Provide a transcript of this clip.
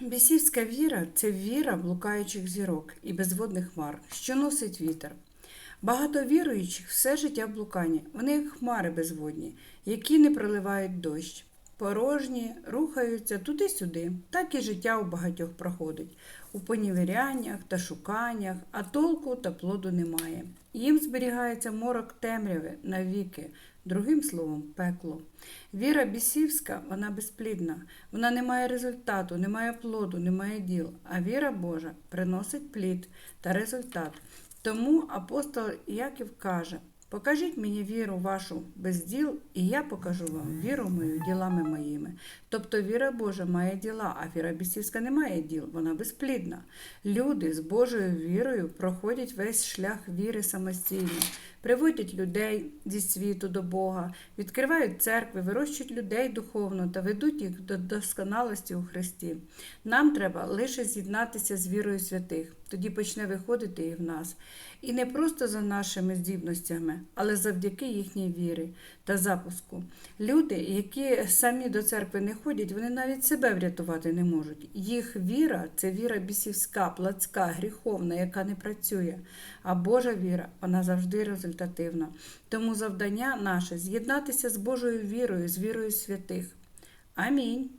Бісівська віра це віра блукаючих зірок і безводних хмар, що носить вітер. Багато віруючих все життя в блуканні. Вони як хмари безводні, які не проливають дощ. Порожні, рухаються туди-сюди, так і життя у багатьох проходить, у понівіряннях та шуканнях, а толку та плоду немає. Їм зберігається морок темряви навіки, другим словом, пекло. Віра бісівська, вона безплідна, вона не має результату, не має плоду, не має діл, а віра Божа приносить плід та результат. Тому апостол Яків каже: Покажіть мені віру вашу без діл, і я покажу вам віру мою ділами моїми. Тобто віра Божа має діла, а віра бісівська не має діл, вона безплідна. Люди з Божою вірою проходять весь шлях віри самостійно, приводять людей зі світу до Бога, відкривають церкви, вирощують людей духовно та ведуть їх до досконалості у Христі. Нам треба лише з'єднатися з вірою святих, тоді почне виходити і в нас. І не просто за нашими здібностями, але завдяки їхній вірі та запуску. Люди, які самі до церкви не ходять, вони навіть себе врятувати не можуть. Їх віра це віра бісівська, плацька, гріховна, яка не працює. А Божа віра, вона завжди результативна. Тому завдання наше з'єднатися з Божою вірою, з вірою святих. Амінь.